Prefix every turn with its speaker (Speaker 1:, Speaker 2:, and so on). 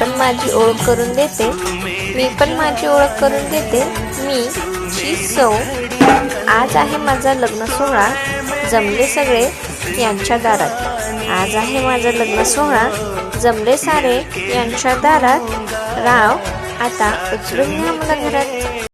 Speaker 1: पण माझी ओळख करून देते. मी पण माझी ओळख करून देते. मी ची सौ आज आहे माझा लग्न सोहळा. जमले सगळे यांच्या दारात. आज आहे माझा लग्न सोहळा. जमले सारे यांच्या दारात. राव आता उचलून घ्या मला घरात